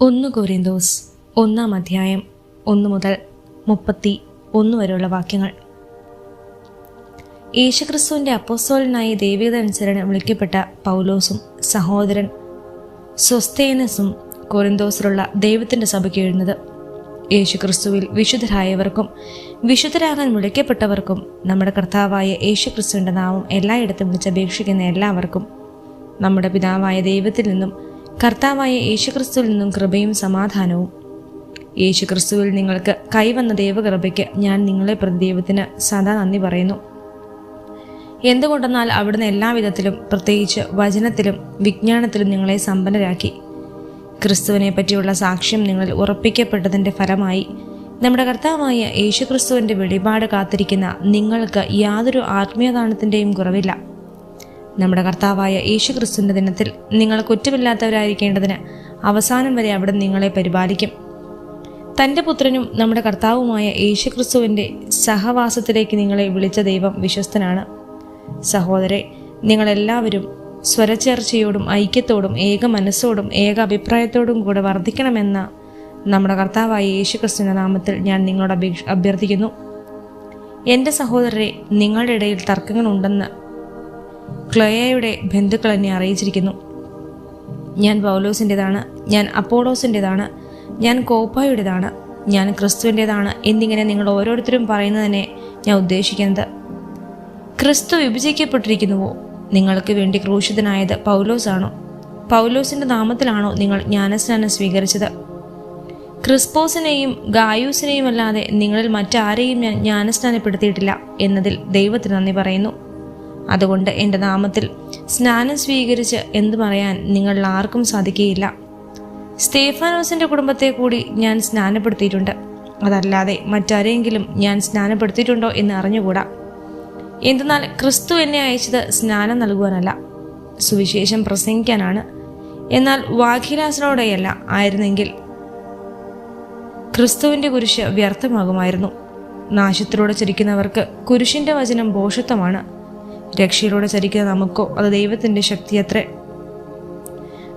ഒന്ന് കൊരിന്തോസ് ഒന്നാം അധ്യായം ഒന്ന് മുതൽ മുപ്പത്തി ഒന്ന് വരെയുള്ള വാക്യങ്ങൾ. യേശുക്രിസ്തുവിന്റെ അപ്പോസോലിനായി ദൈവികത അനുസരണം വിളിക്കപ്പെട്ട പൗലോസും സഹോദരൻ സ്വസ്തേനസും കൊരിന്തോസിലുള്ള ദൈവത്തിന്റെ സഭയ്ക്ക് എഴുന്നത്. യേശുക്രിസ്തുവിൽ വിശുദ്ധരായവർക്കും വിശുദ്ധരാകാൻ വിളിക്കപ്പെട്ടവർക്കും നമ്മുടെ കർത്താവായ യേശുക്രിസ്തുവിന്റെ നാമം എല്ലായിടത്തും വിളിച്ചപേക്ഷിക്കുന്ന എല്ലാവർക്കും നമ്മുടെ പിതാവായ ദൈവത്തിൽ നിന്നും കർത്താവായ യേശുക്രിസ്തുവിൽ നിന്നും കൃപയും സമാധാനവും. യേശുക്രിസ്തുവിൽ നിങ്ങൾക്ക് കൈവന്ന ദൈവകൃപയ്ക്ക് ഞാൻ നിങ്ങളെ പ്രതി ദൈവത്തിന് സദാ നന്ദി പറയുന്നു. എന്തുകൊണ്ടെന്നാൽ അവിടുന്ന് എല്ലാവിധത്തിലും പ്രത്യേകിച്ച് വചനത്തിലും വിജ്ഞാനത്തിലും നിങ്ങളെ സമ്പന്നരാക്കി. ക്രിസ്തുവിനെ പറ്റിയുള്ള സാക്ഷ്യം നിങ്ങളിൽ ഉറപ്പിക്കപ്പെട്ടതിന്റെ ഫലമായി നമ്മുടെ കർത്താവായ യേശുക്രിസ്തുവിന്റെ വെളിപാട് കാത്തിരിക്കുന്ന നിങ്ങൾക്ക് യാതൊരു ആത്മീയദാനത്തിന്റെയും കുറവില്ല. നമ്മുടെ കർത്താവായ യേശു ക്രിസ്തുവിന്റെ ദിനത്തിൽ നിങ്ങൾ കുറ്റമില്ലാത്തവരായിരിക്കേണ്ടതിന് അവസാനം വരെ അവിടെ നിങ്ങളെ പരിപാലിക്കും. തന്റെ പുത്രനും നമ്മുടെ കർത്താവുമായ യേശു ക്രിസ്തുവിന്റെ സഹവാസത്തിലേക്ക് നിങ്ങളെ വിളിച്ച ദൈവം വിശ്വസ്തനാണ്. സഹോദരെ നിങ്ങളെല്ലാവരും സ്വരചേർച്ചയോടും ഐക്യത്തോടും ഏക മനസ്സോടും ഏക അഭിപ്രായത്തോടും കൂടെ വർദ്ധിക്കണമെന്ന നമ്മുടെ കർത്താവായ യേശു ക്രിസ്തുവിന്റെ നാമത്തിൽ ഞാൻ നിങ്ങളോട് അഭ്യർത്ഥിക്കുന്നു. എന്റെ സഹോദരരെ നിങ്ങളുടെ ഇടയിൽ തർക്കങ്ങളുണ്ടെന്ന് ക്ലയയുടെ ബന്ധുക്കൾ എന്നെ അറിയിച്ചിരിക്കുന്നു. ഞാൻ പൗലോസിന്റെതാണ് ഞാൻ അപ്പോളോസിന്റെതാണ് ഞാൻ കോപ്പായുടേതാണ് ഞാൻ ക്രിസ്തുവിന്റെതാണ് എന്നിങ്ങനെ നിങ്ങൾ ഓരോരുത്തരും പറയുന്നതിനെ ഞാൻ ഉദ്ദേശിക്കുന്നത്. ക്രിസ്തു വിഭജിക്കപ്പെട്ടിരിക്കുന്നുവോ? നിങ്ങൾക്ക് വേണ്ടി ക്രൂശിതനായത് പൗലോസാണോ? പൗലോസിന്റെ നാമത്തിലാണോ നിങ്ങൾ ജ്ഞാനസ്നാനം സ്വീകരിച്ചത്? ക്രിസ്പോസിനെയും ഗായൂസിനെയും അല്ലാതെ നിങ്ങളിൽ മറ്റാരെയും ഞാൻ ജ്ഞാനസ്നാനപ്പെടുത്തിയിട്ടില്ല എന്നതിൽ ദൈവത്തിന് നന്ദി പറയുന്നു. അതുകൊണ്ട് എന്റെ നാമത്തിൽ സ്നാനം സ്വീകരിച്ച് എന്തു പറയാൻ നിങ്ങളിൽ ആർക്കും സാധിക്കുകയില്ല. സ്തേഫാനോസിന്റെ കുടുംബത്തെ കൂടി ഞാൻ സ്നാനപ്പെടുത്തിയിട്ടുണ്ട്. അതല്ലാതെ മറ്റാരെങ്കിലും ഞാൻ സ്നാനപ്പെടുത്തിയിട്ടുണ്ടോ എന്ന് അറിഞ്ഞുകൂടാ. എന്തെന്നാൽ ക്രിസ്തു എന്നെ അയച്ചത് സ്നാനം നൽകുവാനല്ല സുവിശേഷം പ്രസംഗിക്കാനാണ്. എന്നാൽ വാഖിലാസനോടെയല്ല ആയിരുന്നെങ്കിൽ ക്രിസ്തുവിന്റെ കുരിശ് വ്യർത്ഥമാകുമായിരുന്നു. നാശത്തിലൂടെ ചിരിക്കുന്നവർക്ക് കുരിശിന്റെ വചനം ഭോഷത്വമാണ് രക്ഷയിലൂടെ ചരിക്കുന്ന നമുക്കോ അത് ദൈവത്തിന്റെ ശക്തിയത്രേ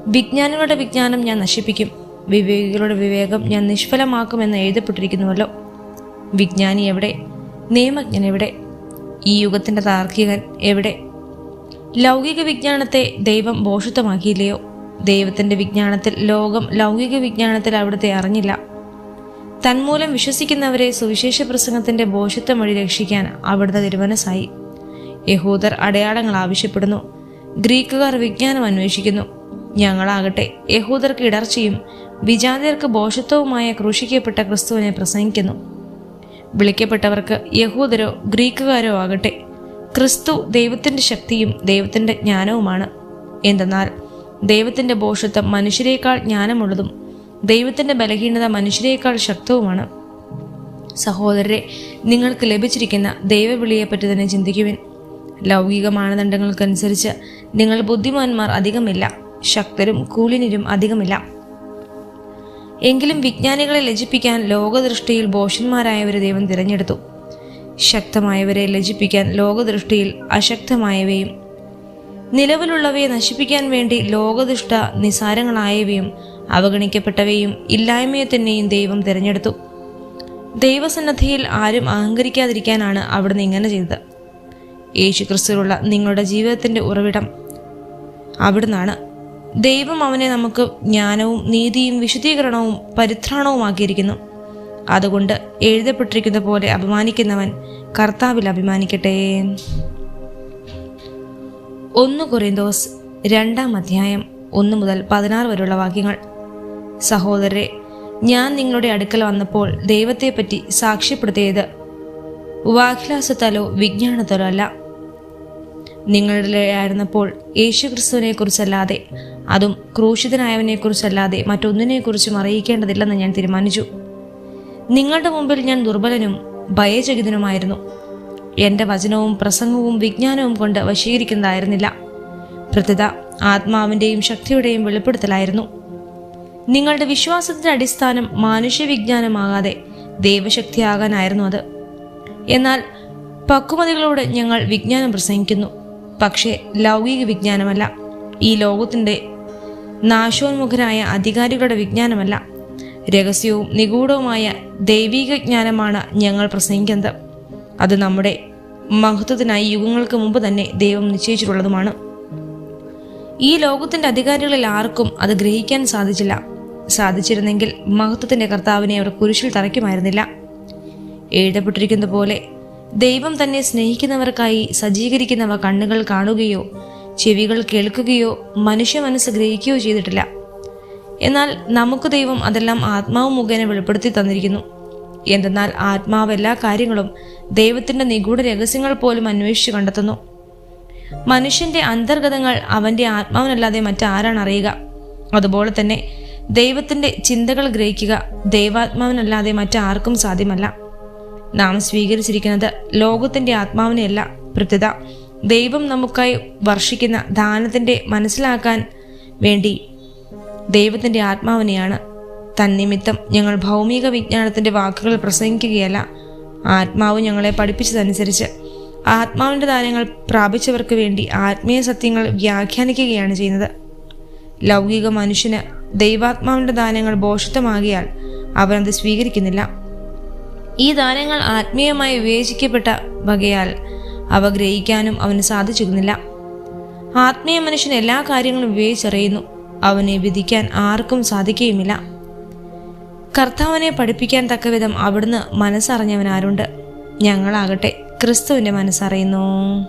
വിജ്ഞാനികളുടെ വിജ്ഞാനം ഞാൻ നശിപ്പിക്കും. വിവേകികളുടെ വിവേകം ഞാൻ നിഷ്ഫലമാക്കും എന്ന് എഴുതപ്പെട്ടിരിക്കുന്നുവല്ലോ. വിജ്ഞാനി എവിടെ? നിയമജ്ഞൻ എവിടെ? ഈ യുഗത്തിന്റെ താർക്കികൻ എവിടെ? ലൗകിക വിജ്ഞാനത്തെ ദൈവം ഭോഷത്വമാക്കിയില്ലയോ ദൈവത്തിന്റെ വിജ്ഞാനത്തിൽ ലോകം ലൗകിക വിജ്ഞാനത്തിൽ അവിടുത്തെ അറിഞ്ഞില്ല. തന്മൂലം വിശ്വസിക്കുന്നവരെ സുവിശേഷ പ്രസംഗത്തിന്റെ ബോഷത്വം വഴി രക്ഷിക്കാൻ അവിടുത്തെ തിരുമനസായി യഹൂദർ അടയാളങ്ങൾ ആവശ്യപ്പെടുന്നു. ഗ്രീക്കുകാർ വിജ്ഞാനം അന്വേഷിക്കുന്നു. ഞങ്ങളാകട്ടെ യഹൂദർക്ക് ഇടർച്ചയും വിജാതിയർക്ക് ബോഷത്വവുമായ ക്രൂശിക്കപ്പെട്ട ക്രിസ്തുവിനെ പ്രസംഗിക്കുന്നു. വിളിക്കപ്പെട്ടവർക്ക് യഹൂദരോ ഗ്രീക്കുകാരോ ആകട്ടെ. ക്രിസ്തു ദൈവത്തിന്റെ ശക്തിയും ദൈവത്തിന്റെ ജ്ഞാനവുമാണ്. എന്തെന്നാൽ ദൈവത്തിന്റെ ബോഷത്വം മനുഷ്യരെക്കാൾ ജ്ഞാനമുള്ളതും ദൈവത്തിന്റെ ബലഹീനത മനുഷ്യരെക്കാൾ ശക്തവുമാണ്. സഹോദരരെ നിങ്ങൾക്ക് ലഭിച്ചിരിക്കുന്ന ദൈവവിളിയെപ്പറ്റി തന്നെ ചിന്തിക്കുവിൻ. ലൗകിക മാനദണ്ഡങ്ങൾക്കനുസരിച്ച് നിങ്ങൾ ബുദ്ധിമാന്മാർ അധികമില്ല ശക്തരും കൂലിനരും അധികമില്ല. എങ്കിലും വിജ്ഞാനികളെ ലജിപ്പിക്കാൻ ലോകദൃഷ്ടിയിൽ ബോഷന്മാരായവരെ ദൈവം തിരഞ്ഞെടുത്തു. ശക്തമായവരെ ലജിപ്പിക്കാൻ ലോകദൃഷ്ടിയിൽ അശക്തമായവയും നിലവിലുള്ളവയെ നശിപ്പിക്കാൻ വേണ്ടി ലോകദൃഷ്ട നിസാരങ്ങളായവയും അവഗണിക്കപ്പെട്ടവയും ഇല്ലായ്മയെ തന്നെയും ദൈവം തിരഞ്ഞെടുത്തു. ദൈവസന്നദ്ധിയിൽ ആരും അഹങ്കരിക്കാതിരിക്കാനാണ് അവിടുന്ന് ഇങ്ങനെ ചെയ്തത്. യേശുക്രിസ്തുവിലുള്ള നിങ്ങളുടെ ജീവിതത്തിന്റെ ഉറവിടം അവിടുന്നാണ്. ദൈവം അവനെ നമുക്ക് ജ്ഞാനവും നീതിയും വിശുദ്ധീകരണവും പരിത്രാണവുമാക്കിയിരിക്കുന്നു അതുകൊണ്ട് എഴുതപ്പെട്ടിരിക്കുന്ന പോലെ അഭിമാനിക്കുന്നവൻ കർത്താവിൽ അഭിമാനിക്കട്ടെ. ഒന്ന് കൊറിന്തോസ് രണ്ടാം അധ്യായം ഒന്ന് മുതൽ പതിനാറ് വരെയുള്ള വാക്യങ്ങൾ. സഹോദരരെ ഞാൻ നിങ്ങളുടെ അടുക്കൽ വന്നപ്പോൾ ദൈവത്തെപ്പറ്റി സാക്ഷ്യപ്പെടുത്തിയത് വാഖിലാസത്താലോ വിജ്ഞാനത്താലോ അല്ല. നിങ്ങളുടെ ആയിരുന്നപ്പോൾ യേശുക്രിസ്തുവിനെ കുറിച്ചല്ലാതെ അതും ക്രൂശിതനായവനെ കുറിച്ചല്ലാതെ മറ്റൊന്നിനെക്കുറിച്ചും അറിയിക്കേണ്ടതില്ലെന്ന് ഞാൻ തീരുമാനിച്ചു. നിങ്ങളുടെ മുമ്പിൽ ഞാൻ ദുർബലനും ഭയചകിതനുമായിരുന്നു. എന്റെ വചനവും പ്രസംഗവും വിജ്ഞാനവും കൊണ്ട് വശീകരിക്കുന്നതായിരുന്നില്ല. പ്രത്യത ആത്മാവിന്റെയും ശക്തിയുടെയും വെളിപ്പെടുത്തലായിരുന്നു. നിങ്ങളുടെ വിശ്വാസത്തിന്റെ അടിസ്ഥാനം മാനുഷ്യവിജ്ഞാനമാകാതെ ദൈവശക്തിയാകാനായിരുന്നു അത്. എന്നാൽ പക്കുമതികളോട് ഞങ്ങൾ വിജ്ഞാനം പ്രസംഗിക്കുന്നു. പക്ഷേ ലൗകിക വിജ്ഞാനമല്ല. ഈ ലോകത്തിന്റെ നാശോന്മുഖരായ അധികാരികളുടെ വിജ്ഞാനമല്ല. രഹസ്യവും നിഗൂഢവുമായ ദൈവിക ജ്ഞാനമാണ് ഞങ്ങൾ പ്രസംഗിക്കുന്നത്. അത് നമ്മുടെ മഹത്വത്തിനായി യുഗങ്ങൾക്ക് മുമ്പ് തന്നെ ദൈവം നിശ്ചയിച്ചിട്ടുള്ളതുമാണ്. ഈ ലോകത്തിന്റെ അധികാരികളിൽ ആർക്കും അത് ഗ്രഹിക്കാൻ സാധിച്ചില്ല. സാധിച്ചിരുന്നെങ്കിൽ മഹത്വത്തിന്റെ കർത്താവിനെ അവർ കുരിശിൽ തറയ്ക്കുമായിരുന്നില്ല. എഴുതപ്പെട്ടിരിക്കുന്ന പോലെ ദൈവം തന്നെ സ്നേഹിക്കുന്നവർക്കായി സജ്ജീകരിക്കുന്നവ കണ്ണുകൾ കാണുകയോ ചെവികൾ കേൾക്കുകയോ മനുഷ്യ മനസ്സ് ഗ്രഹിക്കുകയോ ചെയ്തിട്ടില്ല. എന്നാൽ നമുക്ക് ദൈവം അതെല്ലാം ആത്മാവ് മുഖേന വെളിപ്പെടുത്തി തന്നിരിക്കുന്നു. എന്തെന്നാൽ ആത്മാവ് എല്ലാ കാര്യങ്ങളും ദൈവത്തിന്റെ നിഗൂഢ രഹസ്യങ്ങൾ പോലും അന്വേഷിച്ചു കണ്ടെത്തുന്നു. മനുഷ്യന്റെ അന്തർഗതങ്ങൾ അവന്റെ ആത്മാവിനല്ലാതെ മറ്റാരാണ് അറിയുക. അതുപോലെ തന്നെ ദൈവത്തിന്റെ ചിന്തകൾ ഗ്രഹിക്കുക ദൈവാത്മാവിനല്ലാതെ മറ്റാർക്കും സാധ്യമല്ല. നാം സ്വീകരിച്ചിരിക്കുന്നത് ലോകത്തിന്റെ ആത്മാവിനെയല്ല പ്രത്യത. ദൈവം നമുക്കായി വർഷിക്കുന്ന ദാനത്തിന്റെ മനസ്സിലാക്കാൻ വേണ്ടി ദൈവത്തിന്റെ ആത്മാവിനെയാണ്. തന്നിമിത്തം ഞങ്ങൾ ഭൗമിക വിജ്ഞാനത്തിന്റെ വാക്കുകൾ പ്രസംഗിക്കുകയല്ല ആത്മാവ് ഞങ്ങളെ പഠിപ്പിച്ചതനുസരിച്ച്. ആത്മാവിന്റെ ദാനങ്ങൾ പ്രാപിച്ചവർക്ക് വേണ്ടി ആത്മീയ സത്യങ്ങൾ വ്യാഖ്യാനിക്കുകയാണ് ചെയ്യുന്നത്. ലൗകിക മനുഷ്യന് ദൈവാത്മാവിന്റെ ദാനങ്ങൾ ബോഷിത്തമാകിയാൽ അവനത് സ്വീകരിക്കുന്നില്ല. ഈ ദാനങ്ങൾ ആത്മീയമായി വിവേചിക്കപ്പെട്ട വകയാൽ അവ ഗ്രഹിക്കാനും അവന് സാധിച്ചിരുന്നില്ല. ആത്മീയ മനുഷ്യൻ എല്ലാ കാര്യങ്ങളും വിവേചിച്ചറിയുന്നു. അവനെ വിധിക്കാൻ ആർക്കും സാധിക്കുകയുമില്ല. കർത്താവിനെ പഠിപ്പിക്കാൻ തക്കവിധം അവിടുന്ന് മനസ്സറിഞ്ഞവനാരുണ്ട്. ഞങ്ങളാകട്ടെ ക്രിസ്തുവിന്റെ മനസ്സറിയുന്നു.